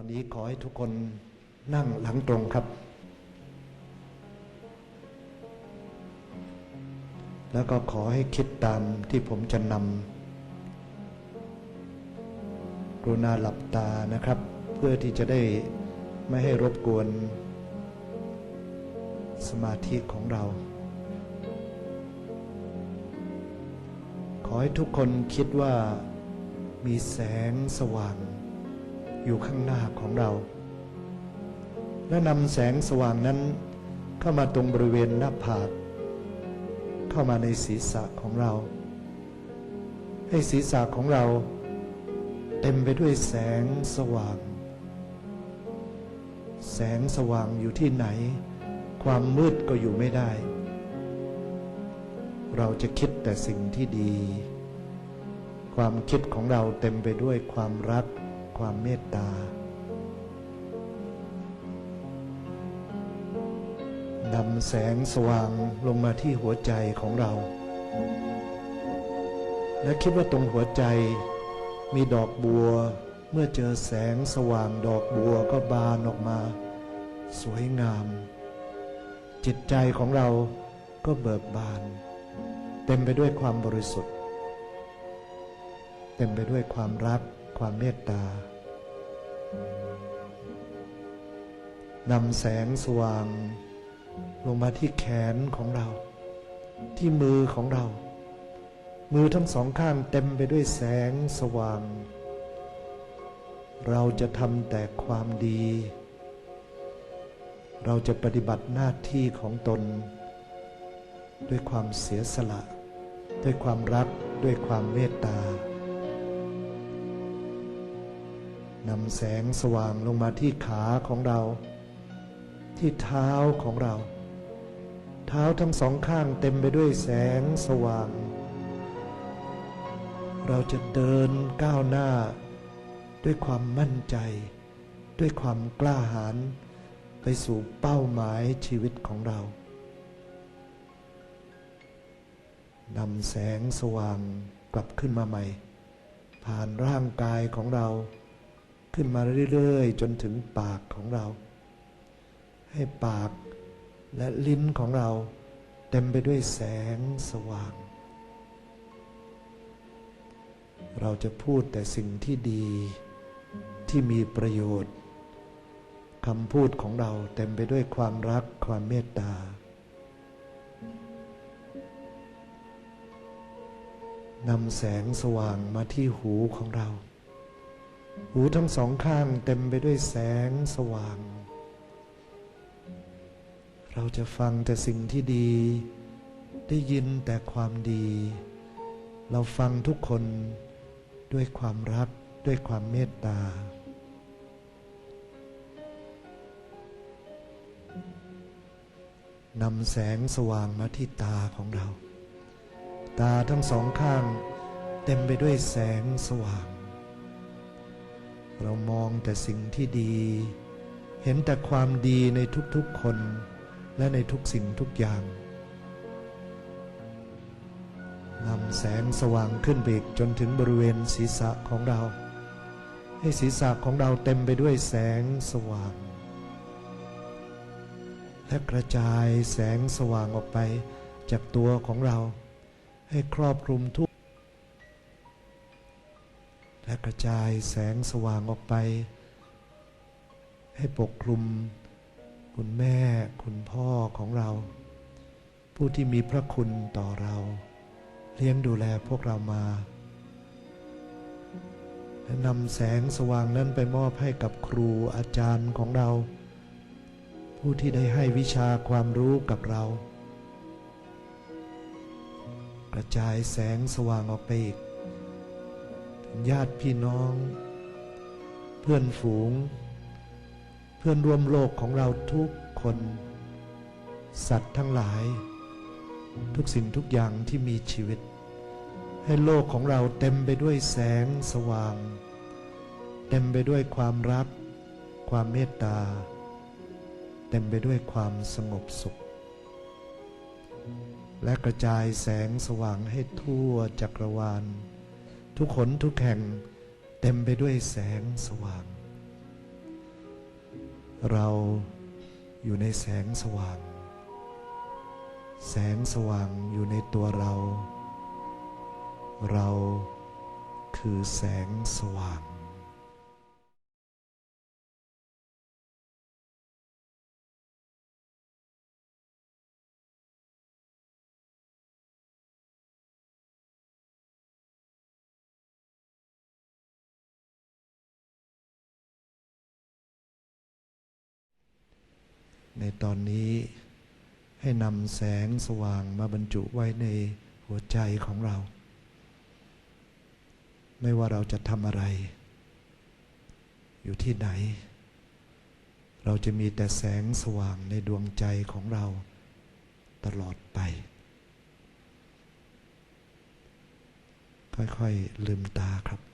อนนี้ขอให้ทุกคนนั่งหลังตรงครับ แล้วก็ขอให้คิดตามที่ผมจะนำกรุณาหลับตานะครับ เพื่อที่จะได้ไม่ให้รบกวน สมาธิของเรา ขอให้ทุกคนคิดว่ามีแสงสว่าง อยู่ข้างหน้าของเรา และนำแสงสว่างนั้นเข้ามาตรงบริเวณหน้าผาก เข้ามาในศีรษะของเรา ให้ศีรษะของเรา เต็มไปด้วยแสงสว่าง แสงสว่างอยู่ที่ไหน ความมืดก็อยู่ไม่ได้ เราจะคิดแต่สิ่งที่ดี ความคิดของเราเต็มไปด้วยความรัก ความเมตตา นำแสงสว่างลงมาที่หัวใจของเรา และคิดว่าตรงหัวใจมีดอกบัว เมื่อเจอแสงสว่างดอกบัวก็บานออกมา สวยงาม จิตใจของเราก็เบิกบาน เต็มไปด้วยความบริสุทธิ์ เต็มไปด้วยความรักความเมตตา นำแสงสว่าง ลงมาที่แขนของเรา ที่มือของเรา มือทั้งสองข้างเต็มไปด้วยแสงสว่าง เราจะทำแต่ความดี เราจะปฏิบัติหน้าที่ของตน ด้วยความเสียสละ ด้วยความรักด้วยความเมตตา นำแสงสว่างลงมาที่ขาของเรา ที่เท้าของเรา เท้าทั้งสองข้างเต็มไปด้วยแสงสว่าง เราจะเดินก้าวหน้า ด้วยความมั่นใจ ด้วยความกล้าหาญไปสู่เป้าหมายชีวิตของเรานำแสงสว่างกลับขึ้นมาใหม่ ผ่านร่างกายของเรา ขึ้นมาเรื่อยๆ จนถึงปากของเรา ให้ปากและลิ้นของเรา เต็มไปด้วยแสงสว่าง เราจะพูดแต่สิ่งที่ดีที่มีประโยชน์คำพูดของเราเต็มไปด้วยความรักความเมตตา นำแสงสว่างมาที่หูของเรา หูทั้งสองข้างเต็มไปด้วยแสงสว่าง เราจะฟังแต่สิ่งที่ดี ได้ยินแต่ความดี เราฟังทุกคนด้วยความรักด้วยความเมตตา นำแสงสว่างมาที่ตาของเรา ตาทั้งสองข้างเต็มไปด้วยแสงสว่าง เรามองแต่สิ่งที่ดี เห็นแต่ความดีในทุกๆคน และในทุกสิ่งทุกอย่างนำแสงสว่างขึ้นไปจนถึงบริเวณศีรษะของเรา ให้ศีรษะของเราเต็มไปด้วยแสงสว่าง และกระจายแสงสว่างออกไปจากตัวของเรา ให้ครอบคลุมทุก และกระจายแสงสว่างออกไป ให้ปกคลุม คุณแม่ คุณพ่อของเรา ผู้ที่มีพระคุณต่อเรา เลี้ยงดูแลพวกเรามาและนำแสงสว่างนั้นไปมอบให้กับครูอาจารย์ของเรา ผู้ที่ได้ให้วิชาความรู้กับเรา กระจายแสงสว่างออกไปอีก ญาติพี่น้อง เพื่อนฝูง เพื่อนร่วมโลกของเราทุกคน สัตว์ทั้งหลาย ทุกสิ่งทุกอย่างที่มีชีวิต ให้โลกของเราเต็มไปด้วยแสงสว่าง เต็มไปด้วยความรัก ความเมตตา เต็มไปด้วยความสงบสุข และกระจายแสงสว่างให้ทั่วจักรวาล ทุกขนทุกแห่งเต็มไปด้วยแสงสว่าง เราอยู่ในแสงสว่าง แสงสว่างอยู่ในตัวเรา เราคือแสงสว่าง ในตอนนี้ให้นำแสงสว่างมาบรรจุไว้ในหัวใจของเรา ไม่ว่าเราจะทำอะไร อยู่ที่ไหน เราจะมีแต่แสงสว่างในดวงใจของเราตลอดไป ค่อย ๆ ลืมตาครับ